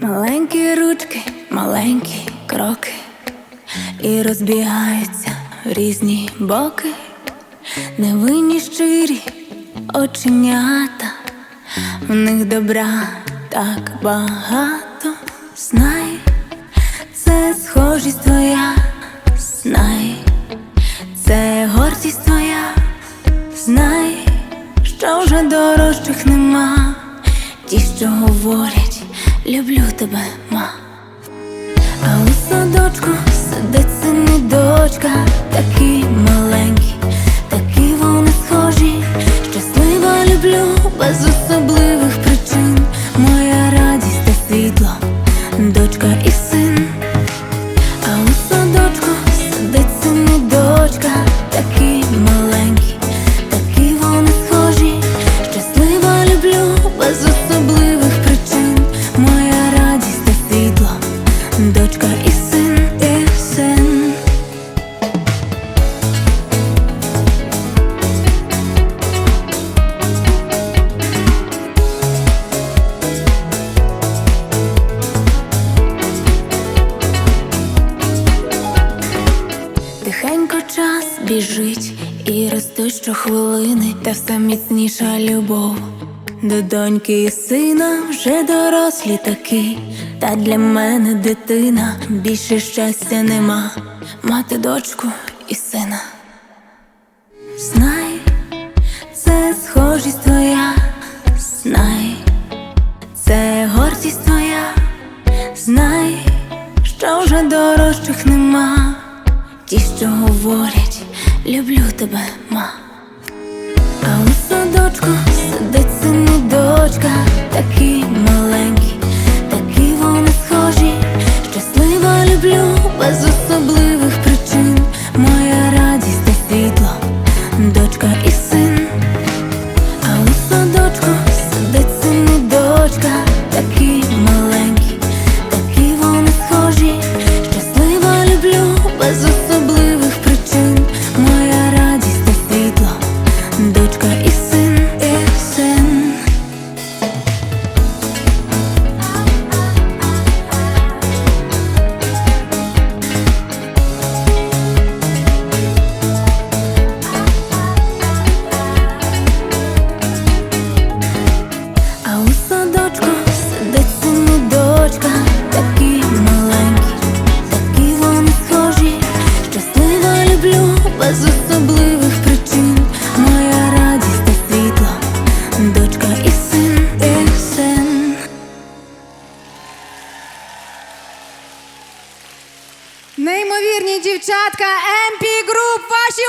маленькі ручки, маленькі кроки. І розбігаються в різні боки, невинні щирі оченята, в них добра так багато. Знай, це схожість твоя, знай, це гордість твоя, знай, що вже дорожчих нема. Ті, що говорять, люблю тебе, ма. А у садочку сидить сини дочка, Тихенько час біжить і росте щохвилини, та все міцніша любов. До доньки і сина вже дорослі такі, та для мене дитина більше щастя нема, мати дочку і сина. Знай, це схожість твоя, знай, це гордість твоя, знай, що вже дорожчих нема. Ті, що говорять, люблю тебе, ма. А у садочку сидить син і дочка, такий маленькі, Неймовірні дівчатка MP Group, ваші!